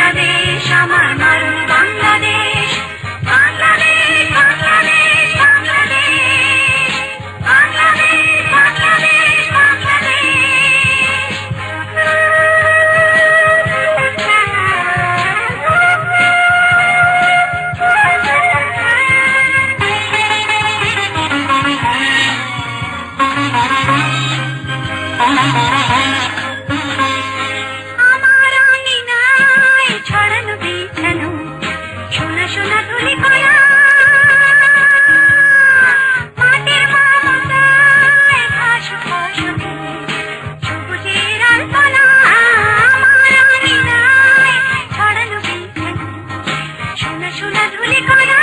বাংলাদেশ আমার মারুন বাংলাদেশ। বাংলাদেশ বাংলাদেশ বাংলাদেশ। বাংলাদেশ বাংলাদেশ বাংলাদেশ। 努力加油！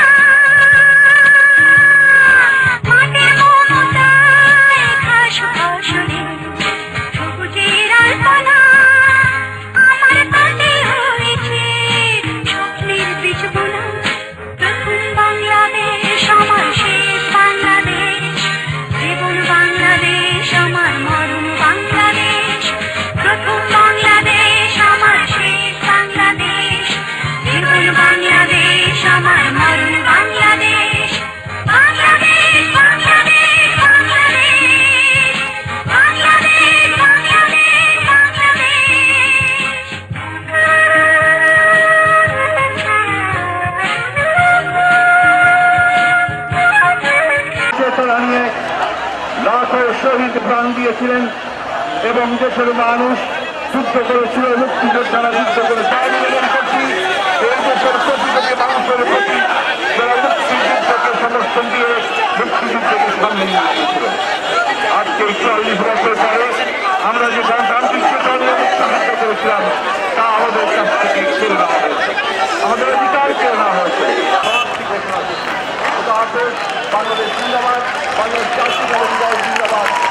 বিরত দাঁড়িয়ে লাখো শহীদ প্রাণ দিয়েছিলেন এবং দেশের মানুষ যুদ্ধ করেছিল মুক্তিযোদ্ধারা যুদ্ধ করে করছি। এই দেশের কোটি কোটি মানুষের প্রতি মুক্তিযুদ্ধকে সমর্থন দিয়ে মুক্তিযুদ্ধকে সামনে নিয়ে আজকে চল্লিশ বছর জিন্দাবাদ। বাংলার চাষি দলের বিধায়ক জিন্দাবাদ।